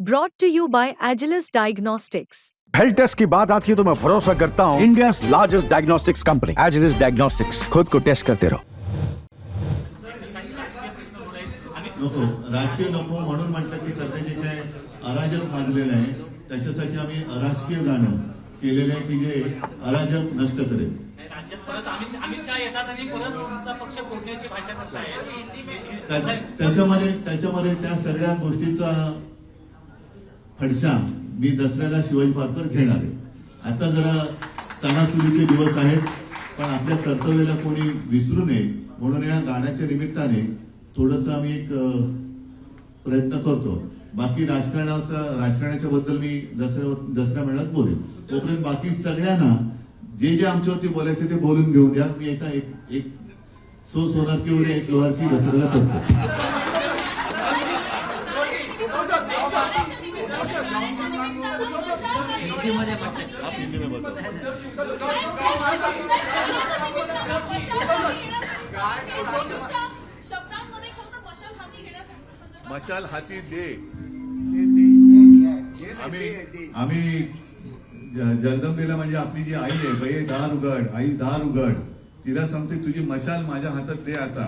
Brought to you by Agilus Diagnostics. Health test की बात आती है तो मैं भरोसा करता हूँ India largest diagnostics company Agilus diagnostics खुद को टेस्ट करते रहो राजकीय नको म्हणून म्हटलं की सध्या जे काय अराजक माजलेलं आहे त्याच्यासाठी आम्ही अराजकीय गाणं केलेलं आहे की जे अराजक नष्ट करेल. त्याच्यामध्ये त्याच्यामध्ये त्या सगळ्या गोष्टीचा फडशा मी दसऱ्याला शिवाजी पार्कवर घेणार आहे. आता जरा सणासुदीचे दिवस आहेत पण आपल्या कर्तव्याला कोणी विसरू नये म्हणून या गाण्याच्या निमित्ताने थोडस आम्ही एक प्रयत्न करतो. बाकी राजकारणाचा राजकारणाच्या बद्दल मी दसऱ्या दसऱ्या मेळ्यात बोलेन. तोपर्यंत बाकी सगळ्यांना जे जे आमच्यावरती बोलायचे ते बोलून घेऊन द्या. मी एका एक एक सो सोनार किंवा एक लोहारची दसऱ्याला करतो. आप हिंदी में बताओ मशाल हाती घेण्यासंदर्भात मशाल हाती दे. आम्ही आम्ही ज- जगदंबेला म्हणजे आपली जी आई आहे बाई दार उघड आई दार उघड. तिला सांगते तुझी मशाल माझ्या हातात दे आता.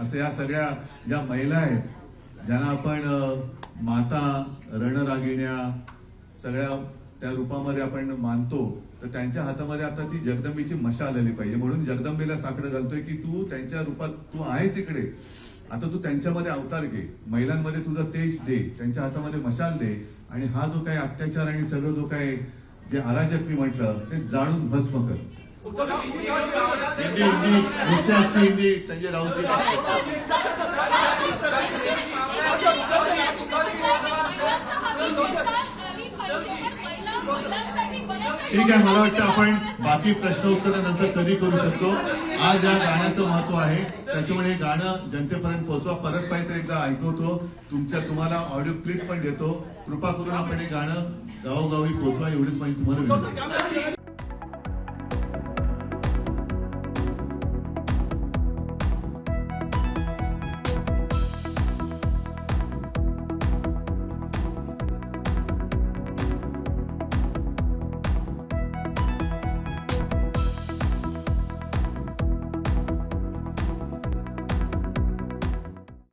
असं या सगळ्या ज्या महिला आहेत ज्यांना आपण माता रणरागिण्या सगळ्या त्या रूपामध्ये आपण मानतो तर त्यांच्या हातामध्ये आता ती जगदंबेची मशाल आली पाहिजे म्हणून जगदंबेला साकडं घालतोय की तू त्यांच्या रूपात तू आहेच इकडे आता तू त्यांच्यामध्ये अवतार घे महिलांमध्ये तुझा तेज दे त्यांच्या हातामध्ये मशाल दे आणि हा जो काही अत्याचार आणि सगळं जो काही जे अराजक मी म्हटलं ते जाणून भस्म कर संजय राऊतची मशाल आली पाहिजे पण महिला महिलांसाठी बऱ्याचशा ठीक आहे मला वाटतं आपण बाकी प्रश्न उत्तर नंतर कधी करू शकतो. आज या गाण्याचं महत्त्व आहे. त्याच्यामुळे हे गाणं जनतेपर्यंत पोहोचवा. परत पाहिजे तर एकदा ऐकवतो. तुमच्या तुम्हाला ऑडिओ क्लिप पण देतो. कृपा करून आपण हे गाणं गावोगावी पोहोचवा. एवढीच माहिती तुम्हाला